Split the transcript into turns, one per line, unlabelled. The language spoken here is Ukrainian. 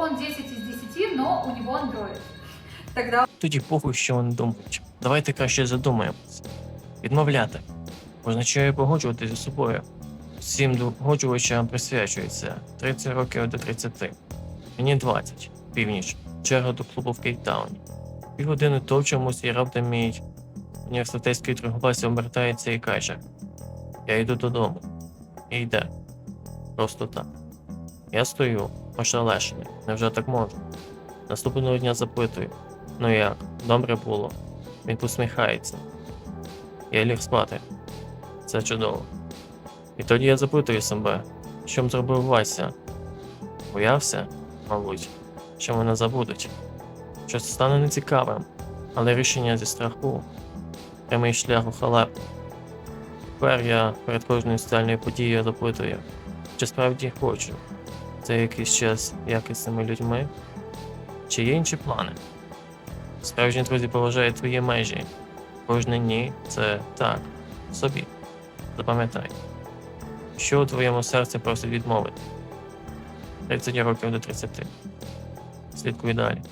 Он 10 из 10, но у него Android. Тогда
Тоді похуй, що вони думають. Давайте краще задумаємося. Відмовляти означає погоджуватися з собою. Всім догоджувачам присвячується 30 років до 30. Мені 20, північ, черга до клубу в Кейптауні. Півгодини товчимось і раптом мій університетський торговець обертається і каже: Я йду додому. І йде. Просто так. Я стою, ошелешений. Невже так можна? Наступного дня запитую. Ну як, добре було. Він посміхається. Я ліг спати. Це чудово. І тоді я запитую себе, що зробив Вася? Боявся, мабуть, що мене забудуть. Що це стане нецікавим, але рішення зі страху прямий шлях у халепу. Тепер я перед кожною соціальною подією запитую, чи справді хочу це якийсь час якісними людьми, чи є інші плани. Справжні друзі поважають твої межі. Кожне ні це так, собі. Запам'ятай, що у твоєму серці просить відмовити. 30 років до 30. Слідкуй далі.